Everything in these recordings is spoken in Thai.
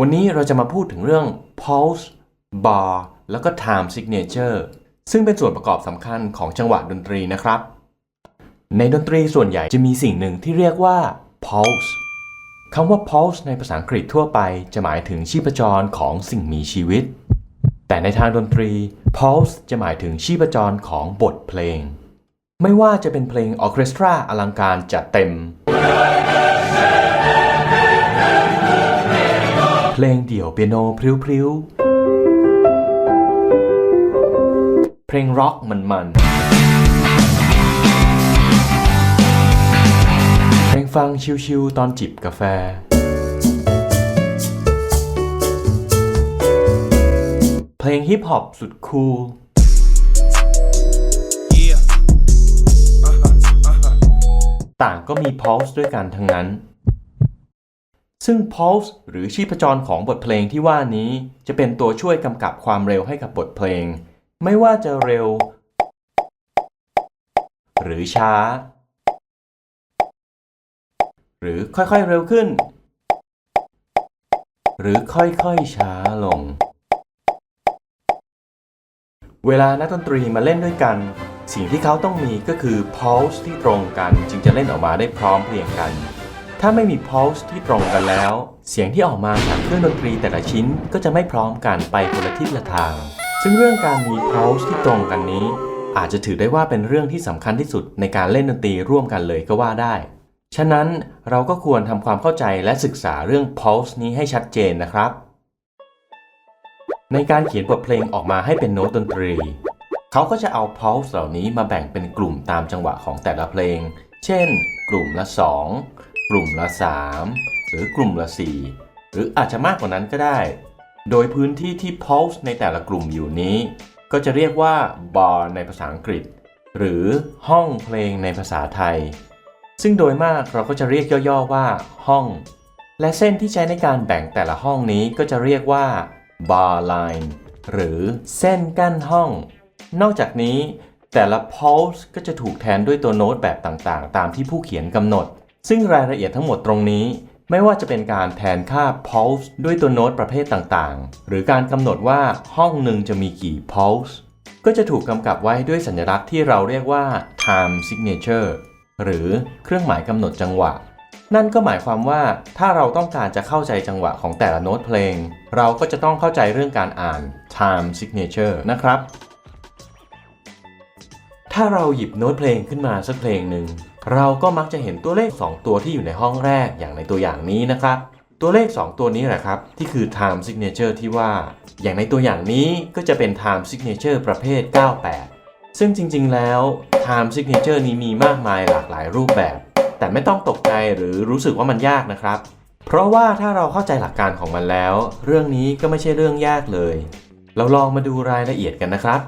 วันนี้เราจะมาพูดถึงเรื่อง pulse bar แล้วก็ time signature ซึ่งเป็นส่วนประกอบสำคัญของจังหวะดนตรีนะครับ ในดนตรีส่วนใหญ่จะมีสิ่งหนึ่งที่เรียกว่า pulse คำว่า pulse ในภาษาอังกฤษทั่วไปจะหมายถึงชีพจรของสิ่งมีชีวิต แต่ในทางดนตรี pulse จะหมายถึงชีพจรของบทเพลง ไม่ว่าจะเป็นเพลงออเคสตราอลังการจัดเต็มเลงเดี่ยวเปียโนพริ้วๆ เพลงร็อกมันๆ เพลงฟังชิวๆตอนจิบกาแฟ เพลงฮิปฮอปสุดคูล Yeah. Uh-huh. Uh-huh. ต่างก็มี pulse ด้วยกันทั้งนั้น ซึ่ง pulse หรือชีพจรของบทเพลงที่ว่านี้ จะเป็นตัวช่วยกำกับความเร็วให้กับบทเพลง ไม่ว่าจะเร็ว หรือช้า หรือค่อยๆเร็วขึ้น หรือค่อยๆช้าลง เวลานักดนตรีมาเล่นด้วยกัน สิ่งที่เขาต้องมีก็คือ pulse ที่ตรงกันจึงจะเล่นออกมาได้พร้อมเพรียงกัน ถ้าไม่มี pulse ที่ตรงกันแล้ว เสียงที่ออกมาจากเครื่องดนตรีแต่ละชิ้นก็จะไม่พร้อมกันไปคนละทิศละทาง ซึ่งเรื่องการมี pulse ที่ตรงกันนี้ อาจจะถือได้ว่าเป็นเรื่องที่สำคัญที่สุดในการเล่นดนตรีร่วมกันเลยก็ว่าได้ ฉะนั้นเราก็ควรทำความเข้าใจและศึกษาเรื่อง pulse นี้ให้ชัดเจนนะครับ ในการเขียนบทเพลงออกมาให้เป็นโน้ตดนตรี เขาก็จะเอา pulse เหล่านี้มาแบ่งเป็นกลุ่มตามจังหวะของแต่ละเพลง เช่น กลุ่มละ 2 ลุ่มละ 3 หรือกลุ่มละ 4 หรืออาจจะมากกว่านั้นก็ได้ โดยพื้นที่ที่ pulse ในแต่ละกลุ่มอยู่นี้ ก็จะเรียกว่า bar ในภาษาอังกฤษ หรือห้องเพลงในภาษาไทย ซึ่งโดยมากเราก็จะเรียกย่อๆว่าห้อง และเส้นที่ใช้ในการแบ่งแต่ละห้องนี้ก็จะเรียกว่า bar line หรือเส้นกั้นห้อง นอกจากนี้แต่ละ pulse ก็จะถูกแทนด้วยตัวโน้ตแบบต่างๆ ตามที่ผู้เขียนกำหนด ซึ่งรายละเอียดทั้งหมดตรงนี้ ไม่ว่าจะเป็นการแทนค่า pulse ด้วยตัวโน้ตประเภทต่างๆ หรือการกำหนดว่าห้องหนึ่งจะมีกี่ pulse ก็จะถูกกำกับไว้ด้วยสัญลักษณ์ที่เราเรียกว่า time signature หรือเครื่องหมายกำหนดจังหวะ นั่นก็หมายความว่าถ้าเราต้องการจะเข้าใจจังหวะของแต่ละโน้ตเพลง เราก็จะต้องเข้าใจเรื่องการอ่าน time signature นะครับ ถ้าเราหยิบโน้ตเพลงขึ้นมาสักเพลงหนึ่ง เราก็มักจะเห็นตัวเลข 2 ตัวที่อยู่ในห้องแรกอย่างในตัวอย่างนี้นะครับ ตัวเลข 2 ตัวนี้แหละครับ ที่คือ time signature ที่ว่า อย่างในตัวอย่างนี้ก็จะเป็น time signature ประเภท 98 ซึ่งจริงๆแล้ว time signature นี้มีมากมายหลากหลายรูปแบบ แต่ไม่ต้องตกใจหรือรู้สึกว่ามันยากนะครับ เพราะว่าถ้าเราเข้าใจหลักการของมันแล้ว เรื่องนี้ก็ไม่ใช่เรื่องยากเลย เราลองมาดูรายละเอียดกันนะครับ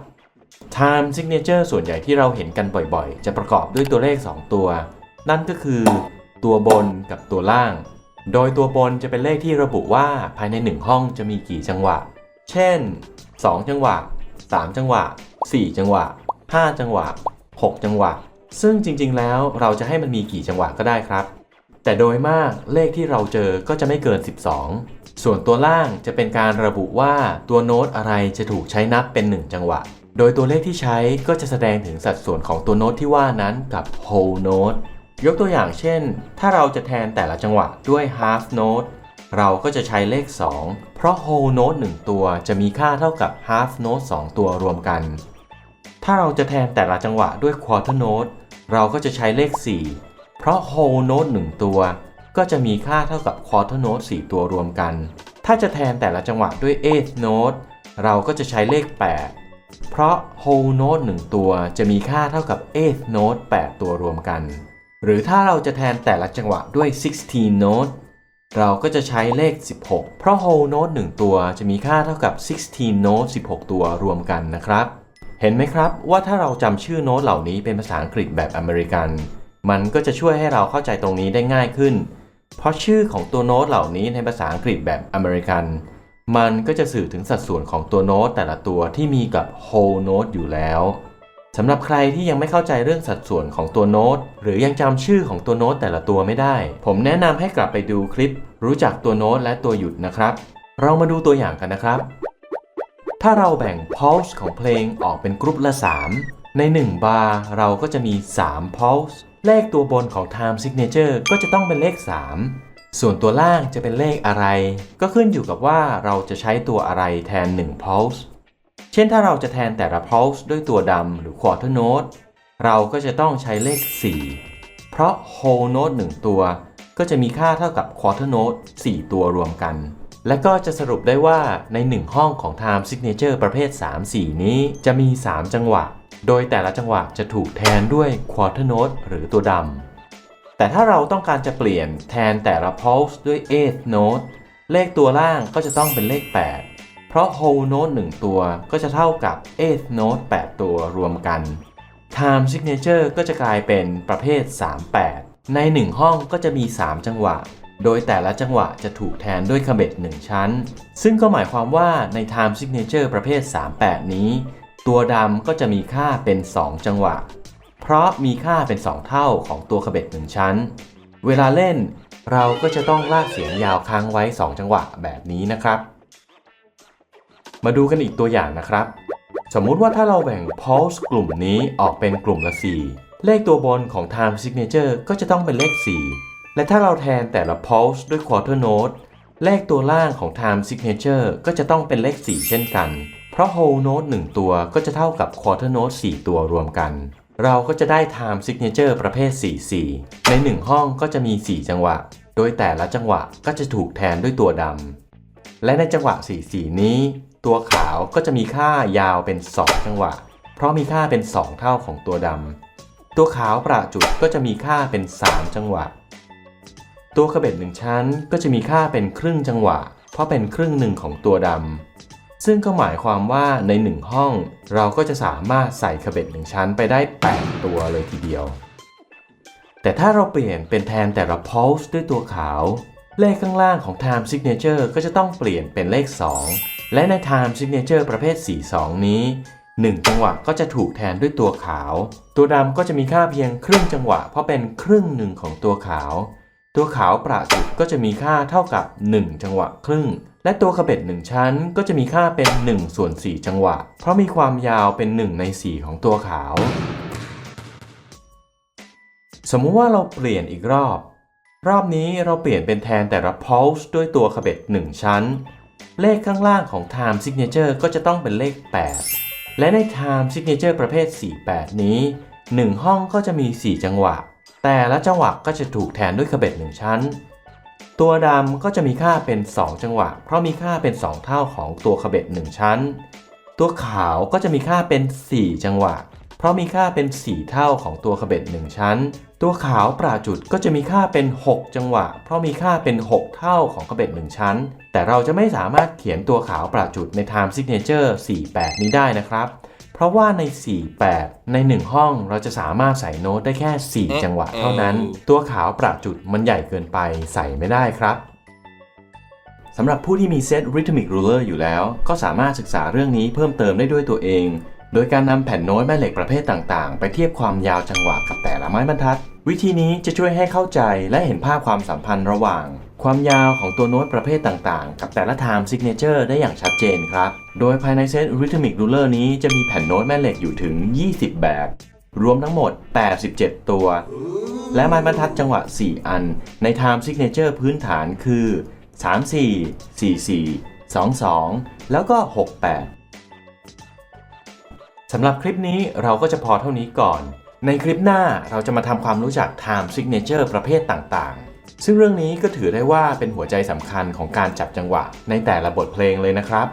time signature ส่วนใหญ่ที่เราเห็นกันบ่อยๆ จะประกอบด้วยตัวเลข 2 ตัว นั่นก็คือตัวบนกับตัวล่าง โดยตัวบนจะเป็นเลขที่ระบุว่าภายใน 1 ห้องจะมีกี่จังหวะ เช่น 2 จังหวะ 3 จังหวะ 4 จังหวะ 5 จังหวะ 6 จังหวะ ซึ่งจริงๆ แล้วเราจะให้มันมีกี่จังหวะก็ได้ครับ แต่โดยมากเลขที่เราเจอก็จะไม่เกิน 12 ส่วนตัวล่างจะเป็นการระบุว่าตัวโน้ตอะไรจะถูกใช้นับเป็น 1 จังหวะ โดยตัวเลขที่ใช้ก็จะแสดงถึงสัดส่วนของตัวโน้ตที่ว่านั้นกับ whole note ยกตัวอย่างเช่น ถ้าเราจะแทนแต่ละจังหวะด้วย half note เราก็จะใช้เลข 2 เพราะ whole note 1 ตัวจะมีค่าเท่ากับ half note 2 ตัวรวมกัน ถ้าเราจะแทนแต่ละจังหวะด้วย quarter note เราก็จะใช้เลข 4 เพราะ whole note 1 ตัว ก็จะมีค่าเท่ากับ quarter note 4 ตัวรวมกัน ถ้าจะแทนแต่ละจังหวะด้วย eighth note เราก็จะใช้เลข 8 เพราะ whole note 1 ตัวจะมีค่าเท่ากับ eighth note 8 ตัวรวมกัน หรือถ้าเราจะแทนแต่ละจังหวะด้วย 16 note เราก็จะใช้เลข 16 เพราะ whole note 1 ตัวจะมีค่าเท่ากับ 16 note 16 ตัวรวมกันนะครับ เห็นไหมครับว่าถ้าเราจำชื่อโน้ตเหล่านี้เป็นภาษาอังกฤษแบบอเมริกัน มันก็จะช่วยให้เราเข้าใจตรงนี้ได้ง่ายขึ้น เพราะชื่อของตัวโน้ตเหล่านี้ในภาษาอังกฤษแบบอเมริกัน มันก็จะสื่อถึงสัดส่วนของตัวโน้ตแต่ละตัวที่มีกับ whole note อยู่แล้วสำหรับใครที่ยังไม่เข้าใจเรื่องสัดส่วนของตัวโน้ต หรือยังจำชื่อของตัวโน้ตแต่ละตัวไม่ได้ ผมแนะนำให้กลับไปดูคลิป รู้จักตัวโน้ตและตัวหยุดนะครับ เรามาดูตัวอย่างกันนะครับ ถ้าเราแบ่ง pulse ของเพลงออกเป็นกรุ๊ปละ 3 ใน 1 บาร์เราก็จะมี 3 pulse เลขตัวบนของ time signature ก็จะต้องเป็นเลข 3 ส่วนตัวล่างจะเป็นเลขอะไร ก็ขึ้นอยู่กับว่าเราจะใช้ตัวอะไรแทน 1 pulse เช่นถ้าเราจะแทนแต่ละ pulse ด้วยตัวดำหรือ quarter note เราก็จะต้องใช้เลข 4 เพราะ whole note 1 ตัว ก็จะมีค่าเท่ากับ quarter note 4 ตัวรวมกัน และก็จะสรุปได้ว่าใน 1 ห้องของ time signature ประเภท 3-4 นี้จะมี 3 จังหวะ โดยแต่ละจังหวะจะถูกแทนด้วย quarter note หรือตัวดำ แต่ถ้าเราต้องการจะเปลี่ยนแทนแต่ละ pulse ด้วย eighth note เลขตัวล่างก็จะต้องเป็นเลข 8 เพราะ whole note 1 ตัวก็จะเท่ากับ eighth note 8 ตัวรวมกัน time signature ก็จะกลายเป็นประเภท 38 ใน 1 ห้องก็จะมี 3 จังหวะ โดยแต่ละจังหวะจะถูกแทนด้วยคเบ็ด1 ชั้น ซึ่งก็หมายความว่าใน time signature ประเภท 38 นี้ ตัวดำก็จะมีค่าเป็น 2 จังหวะ เพราะมีค่าเป็น 2 เท่าของตัวคเบ็ด1ชั้น เวลาเล่นเราก็จะต้องลากเสียงยาวค้างไว้ 2 จังหวะแบบนี้นะครับ มาดูกันอีกตัวอย่างนะครับ สมมุติว่าถ้าเราแบ่ง pulse กลุ่มนี้ออกเป็นกลุ่มละ 4 เลขตัวบนของ time signature ก็จะต้องเป็นเลข 4 และถ้าเราแทนแต่ละ pulse ด้วย quarter note เลขตัวล่างของ time signature ก็จะต้องเป็นเลข 4 เช่นกัน เพราะ whole note 1 ตัวก็จะเท่ากับ quarter note 4 ตัวรวมกัน เราก็จะได้ time signature ประเภท 4-4 ใน 1 ห้องก็จะมี 4 จังหวะ โดยแต่ละจังหวะก็จะถูกแทนด้วยตัวดำ และในจังหวะ 4-4 นี้ ตัวขาวก็จะมีค่ายาวเป็น 2 จังหวะ เพราะมีค่าเป็น 2 เท่าของตัวดำ ตัวขาวประจุดก็จะมีค่าเป็น 3 จังหวะ ตัวขเบ็ดหนึ่งชั้นก็จะมีค่าเป็นครึ่งจังหวะ เพราะเป็นครึ่งหนึ่งของตัวดำ ซึ่งก็หมายความว่าใน 1 ห้อง เราก็จะสามารถใส่ขเบ็ดหนึ่งชั้นไปได้ 8 ตัวเลยทีเดียว แต่ถ้าเราเปลี่ยนเป็นแทนแต่ละ pulse ด้วยตัวขาว เลขข้างล่างของ time signature ก็จะต้องเปลี่ยนเป็นเลข 2 และใน time signature ประเภท 4-2 นี้ 1 จังหวะก็จะถูกแทนด้วยตัวขาว ตัวดำก็จะมีค่าเพียงครึ่งจังหวะเพราะเป็นครึ่งหนึ่งของตัวขาว ตัวขาวประจุดก็จะมีค่าเท่ากับ 1 จังหวะครึ่ง และตัวขบเบ็ด1ชั้นก็จะมีค่าเป็น1ส่วน4จังหวะ เพราะมีความยาวเป็น 1 ใน 4 ของตัวขาว สมมุติว่าเราเปลี่ยนอีกรอบ รอบนี้เราเปลี่ยนเป็นแทนแต่ละ pulse ด้วยตัวขบเบ็ด1 ชั้น เลขข้างล่างของ time signature ก็จะต้องเป็นเลข 8 และใน time signature ประเภท 48 นี้ 1 ห้องก็จะมี 4 จังหวะ แต่ละจังหวะก็จะถูกแทนด้วยขเบ็ด1ชั้น ตัวดำก็จะมีค่าเป็น 2 จังหวะ เพราะมีค่าเป็น 2 เท่าของตัวขเบ็ด1ชั้น ตัวขาวก็จะมีค่าเป็น 4 จังหวะ เพราะมีค่าเป็น 4 เท่าของตัวขเบ็ด1ชั้น ตัวขาวประจุดก็จะมีค่าเป็น 6 จังหวะ เพราะมีค่าเป็น 6 เท่าของขเบ็ด1ชั้น แต่เราจะไม่สามารถเขียนตัวขาวประจุดใน time signature 48 นี้ได้นะครับ เพราะว่าใน 48 ใน 1 ห้องเราจะสามารถใส่โน้ตได้แค่ 4 จังหวะเท่านั้น ตัวขาวประจุดมันใหญ่เกินไปใส่ไม่ได้ครับสำหรับผู้ที่มีเซต Rhythmic Ruler อยู่แล้ว ก็สามารถศึกษาเรื่องนี้เพิ่มเติมได้ด้วยตัวเอง โดยการนำแผ่นโน้ตแม่เหล็กประเภทต่างๆ ไปเทียบความยาวจังหวะกับแต่ละไม้บรรทัด วิธีนี้จะช่วยให้เข้าใจและเห็นภาพความสัมพันธ์ระหว่าง ความยาวของตัวโน้ตประเภทต่างๆ กับแต่ละ time signature ได้อย่างชัดเจนครับ โดยภายในเซต Rhythmic Ruler นี้จะมีแผ่นโน้ตแม่เหล็กอยู่ถึง 20 แบบ รวมทั้งหมด 87 ตัว และไม้บรรทัดจังหวะ 4 อัน ใน time signature พื้นฐานคือ 34 44 22 แล้วก็ 68 สำหรับคลิปนี้เราก็จะพอเท่านี้ก่อน ในคลิปหน้าเราจะมาทำความรู้จัก time signature ประเภทต่างๆ ซึ่งเรื่องนี้ก็ถือได้ว่าเป็นหัวใจสำคัญของการจับจังหวะในแต่ละบทเพลงเลยนะครับ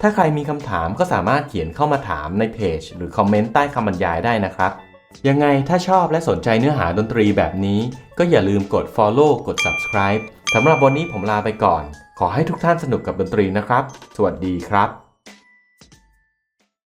ถ้าใครมีคำถามก็สามารถเขียนเข้ามาถามในเพจ หรือคอมเมนต์ใต้คำบรรยายได้นะครับ ยังไงถ้าชอบและสนใจเนื้อหาดนตรีแบบนี้ ก็อย่าลืมกด follow กด subscribe สำหรับวันนี้ผมลาไปก่อน ขอให้ทุกท่านสนุกกับดนตรีนะครับ สวัสดีครับ